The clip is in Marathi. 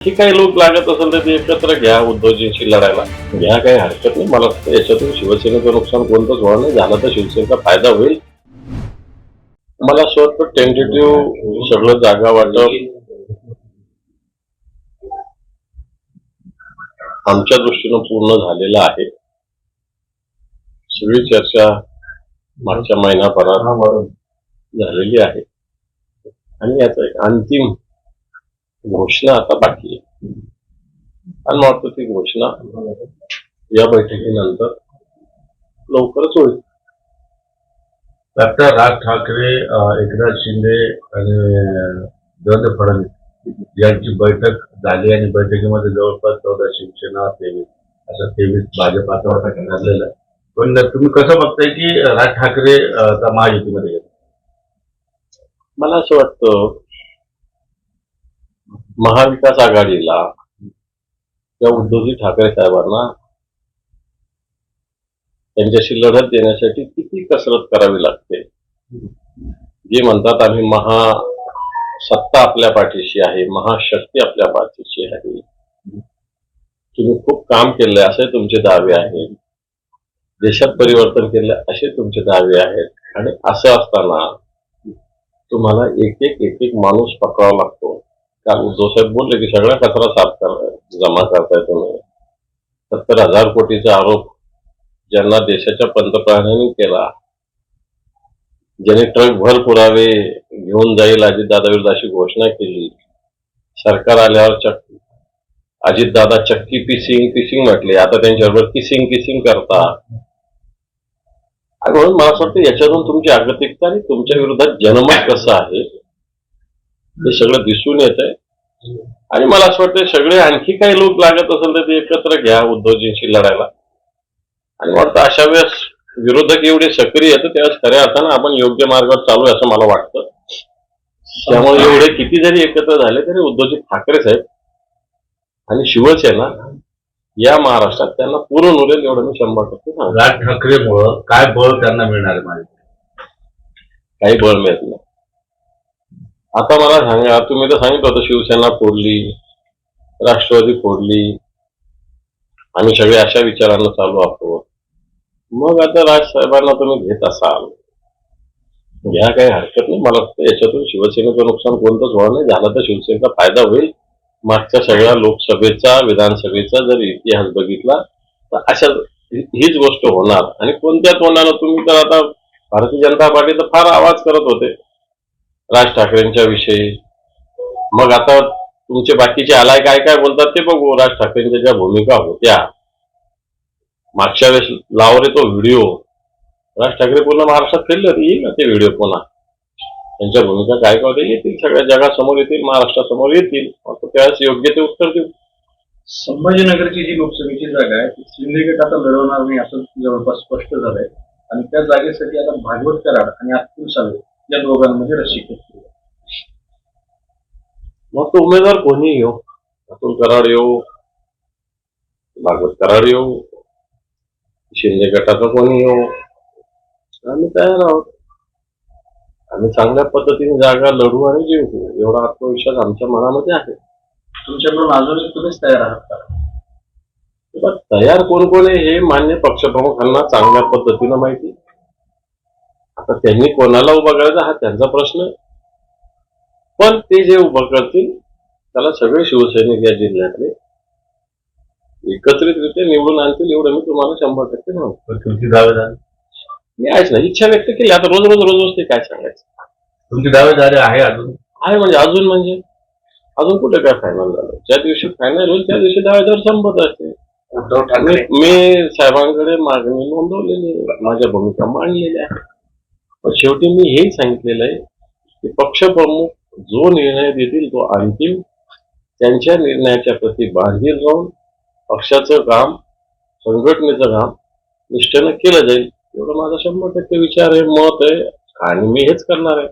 की काही लोक लागत असेल तर ते एकत्र घ्या उद्धवजींशी लढायला. घ्या काही हरकत नाही. मला याच्यातून शिवसेनेचं नुकसान कोणतंच होणार नाही. झालं तर शिवसेनेचा फायदा होईल. मला असं वाटतं टेंटेटिव्ह म्हणजे सगळं जागा वाटप. आमच्या दृष्टीनं पूर्ण झालेलं आहे. सगळी चर्चा मागच्या महिनाभरात झालेली आहे. आणि याचा एक अंतिम घोषणा आता बाकी आहे. आणि वाटतं ती घोषणा. या बैठकीनंतर लवकरच होईल. डॉक्टर राज ठाकरे एकनाथ शिंदे आणि देवेंद्र फडणवीस यांची बैठक झाली आणि बैठकीमध्ये जवळपास चौदा शिवसेना तेवीस असं तेवीस भाजप आता ठरलेलं आहे. पण तुम्ही कसं बघताय की राज ठाकरे महायुतीमध्ये मला असं वाटतं महाविकास आघाडीला त्या उद्धवजी ठाकरे साहेबांना त्यांच्याशी लढत देण्यासाठी किती कसरत करावी लागते? जे म्हणतात आम्ही महा सत्ता आपल्या पाठीशी आहे महाशक्ती आपल्या पाठीशी आहे. तुम्ही खूप काम केलंय असे तुमचे दावे आहेत. देशात परिवर्तन केलं असे तुमचे दावे आहेत. आणि असं असताना तुम्हाला एक एक एक एक माणूस पकडावा लागतो. काल उद्धव साहेब बोलले की सगळा कचरा साफ कर जमा करताय तुम्ही? सत्तर हजार कोटीचा आरोप ज्यांना देशाच्या पंतप्रधानांनी केला ज्याने ट्रक भर पुरावे घेऊन जाईल अजितदादा विरुद्ध अशी घोषणा केली. सरकार आल्यावर चक अजितदादा चक्की पिसिंग पिसिंग म्हटले. आता त्यांच्याबरोबर किसिंग किसिंग करता. आणि म्हणून मला असं वाटतं याच्यातून तुमची आगतिकता आणि तुमच्या विरोधात जनमत कसं आहे हे सगळं दिसून येत आहे आणि मला असं वाटतं सगळे आणखी काही लोक लागत असेल तर ते एकत्र घ्या उद्धवजींशी लढायला. आणि वाटतं अशा वेळेस विरोधक एवढे सक्रिय आहेत त्यावेळेस खऱ्या अर्थानं आपण योग्य मार्गावर चालू आहे असं मला वाटतं. त्यामुळे एवढे किती जरी एकत्र झाले तरी उद्धवजी ठाकरे साहेब आणि शिवसेना या महाराष्ट्रात त्यांना पुरून उरेल एवढं मी शंभर टक्के राज ठाकरेमुळं काय बळ त्यांना मिळणार आहे काही बळ मिळत नाही. आता मला सांगा तुम्ही तर सांगितलं होतं शिवसेना फोडली राष्ट्रवादी फोडली आम्ही सगळे अशा विचारांना चालू आहोत. मग आता राजसाहेबांना तुम्ही घेत असाल. घ्या काही हरकत नाही. मला वाटतं याच्यातून शिवसेनेचं नुकसान कोणतंच होणार नाही. झालं तर शिवसेनेचा फायदा होईल. मागच्या सगळ्या लोकसभेचा विधानसभेचा जर इतिहास बघितला तर अशा हीच गोष्ट होणार. आणि कोणत्या तोंडानं तुम्ही तर आता भारतीय जनता पार्टी तर फार आवाज करत होते. राज ठाकरेंच्या विषयी. मग आता तुमचे बाकीचे आलाय काय काय बोलतात ते बघू. राज ठाकरेंच्या ज्या भूमिका होत्या मागच्या वेळेस लावरे तो व्हिडिओ. राज ठाकरे पूर्ण महाराष्ट्रात फिरले होते. येईल ना ते व्हिडिओ पुन्हा? त्यांच्या भूमिका काय काय होत्या? येतील. सगळ्या जगासमोर येतील. महाराष्ट्रासमोर येतील. फक्त त्यावेळेस योग्य ते उत्तर देऊ. संभाजीनगरची जी लोकसभेची जागा आहे ती शिंदे गट आता लढवणार नाही असं जवळपास स्पष्ट झालंय. आणि त्या जागेसाठी आता भागवत कराड आणि आतूर सावे या दोघांमध्ये आहे. मग तो उमेदवार कोणी येऊ? अतुल कराड येऊ? भागवत कराड येऊ? शिंदे गटाचा कोणी येऊ? आम्ही तयार आहोत. आम्ही चांगल्या पद्धतीने जागा लढू आणि जिंकू. एवढा आत्मविश्वास आमच्या मनामध्ये आहे. तुमच्याकडून अजूनही तुम्हीच तयार आहात का? तयार कोण कोण आहे हे मान्य पक्षप्रमुखांना चांगल्या पद्धतीनं माहिती. आता त्यांनी कोणाला उभा करायचा हा त्यांचा प्रश्न आहे. पण ते जे उभं करतील त्याला सगळे शिवसैनिक या जिल्ह्यातले एकत्रितरित्या निवडून आणतील एवढं मी तुम्हाला शंभर टक्के तुमची दावेदारी मी आहेच ना इच्छा व्यक्त केली. आता रोज रोज रोज रोज ते काय सांगायचं? तुमची दावेदारी आहे अजून? आहे म्हणजे अजून म्हणजे? अजून कुठे काय फायनल झालं? ज्या दिवशी फायनल होईल त्या दिवशी दावेदार संपत असते उद्धव मी मी साहेबांकडे मागणी नोंदवलेली आहे. माझ्या भूमिका मांडलेल्या शेवटी मी हेही सांगितलेलं आहे की पक्षप्रमुख जो निर्णय देतील तो अंतिम. त्यांच्या निर्णयाच्या प्रती बांधील राहून पक्षाचं काम संघटनेचं काम निष्ठेनं केलं जाईल. एवढं माझा शंभर टक्के विचार आहे मत आहे आणि मी हेच करणार आहे.